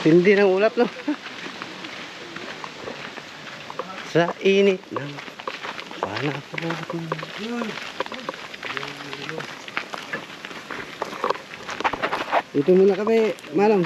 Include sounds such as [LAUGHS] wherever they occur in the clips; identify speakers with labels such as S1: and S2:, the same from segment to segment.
S1: Tindi ng ulap, no? Sa init ng panahon. Dito muna kami, manong.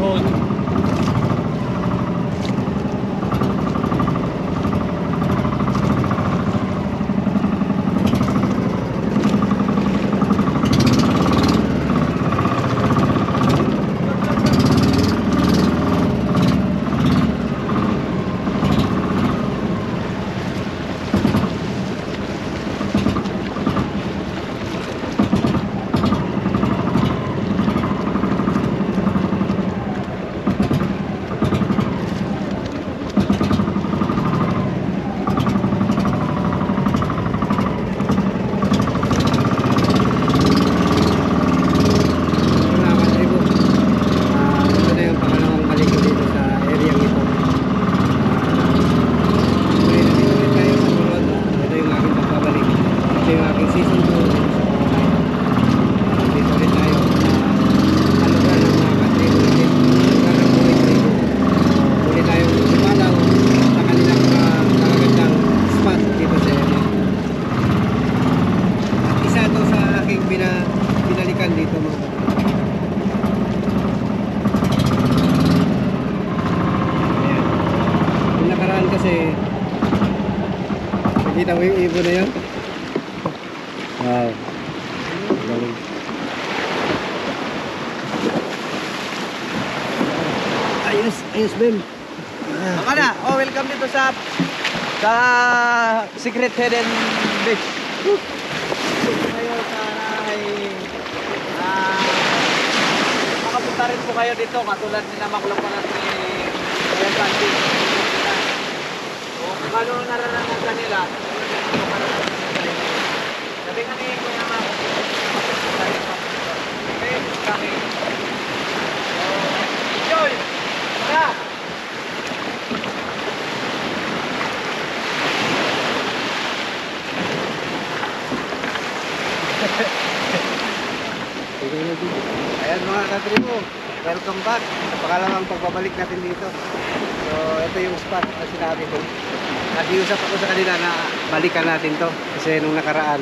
S2: hold dito sa
S1: area. Isa to sa aking bina, binalikan dito mga katribo. Ayan. Yung nakaraan kasi nakita mo yung ibon na yun? Wow. Galing. Ayos, ayos Ben.
S2: Baka na. Oh, welcome dito sa sa Secret Hidden Beach. Ngayon sana ay ah makapunta rin po kayo dito katulad ni na Maklapanan ni Kuya Sandy. Kung ano naranasan nila, ganun din ang maranasan nila. Sabi nga ni Kuya Mac,
S1: Ikaw na dito. [LAUGHS]
S3: Ayan mga katribo, welcome back. Pangalawang pagbabalik natin dito. So, ito yung spot na sinabi ko. Nakiusap ako sa kanila na balikan natin to. Kasi nung nakaraan,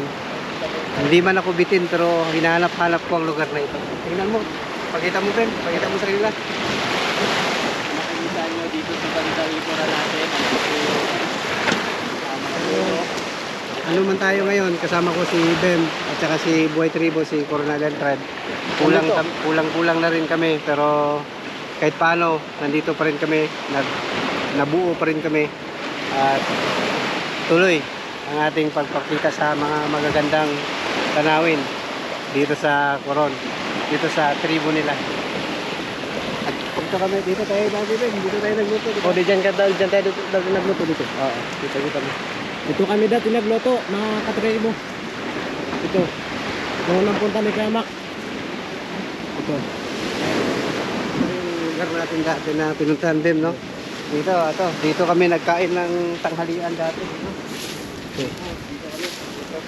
S3: hindi man ako bitin pero hinahanap-hanap ko ang lugar na ito. Tingnan mo, pakita mo friend, pakita mo sa kanila.
S2: Nakikita nyo dito sa bandang likuran natin. Ang mga puno.
S1: Ano man tayo ngayon, kasama ko si Bem at saka si Buhay Tribo, si Coronel Fred. Kulang,
S3: Ano to?
S1: kam- kulang-kulang na rin kami pero kahit paano, nandito pa rin kami, nag, nabuo pa rin kami at tuloy ang ating pagpakita sa mga magagandang tanawin dito sa Coron, dito sa tribo nila. At dito kami, dito tayo dati rin, dito tayo nagluto. Dito.
S2: O, di dyan ka dyan tayo nagluto dito.
S1: Oo, dito, dito kami.
S2: Ito kami dati nagluto, mga katribo. Ito. Noong nang punta ni Kuya Mac.
S1: Ito. Yung lugar natin dati na pinuntahan din, no? Dito, ito. Dito kami nagkain ng tanghalian dati. No? Okay. Dito kami. Dito.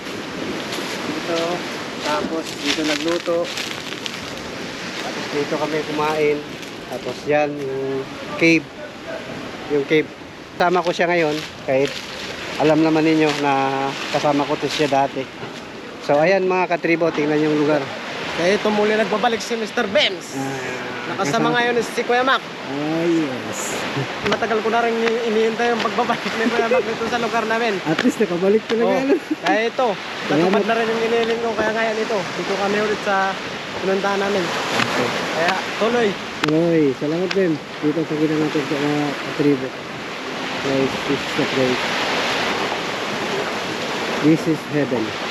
S1: Dito. Tapos dito nagluto. Tapos dito kami kumain. Tapos yan, yung cave. Yung cave. Kasama ko siya ngayon kahit alam naman ninyo na kasama ko to siya dati. So ayan mga katribo, tingnan yung lugar.
S2: Kaya ito muli nagbabalik si Mr. Benz. Nakasama [LAUGHS] ngayon si Kuya Mac.
S1: Ah, yes.
S2: Matagal ko na rin iniintay yung pagbabalik ni Kuya Mac dito sa lugar namin.
S1: At least nakabalik talaga.
S2: Oh,
S1: ano?
S2: kaya ito, natupad na rin yung iniling ko. Kaya ngayon ito, dito kami ulit sa pinuntahan namin. Kaya tuloy.
S1: Oy, salamat din. Dito sa gina natin sa mga tribo. Guys, this is the place. This is heaven.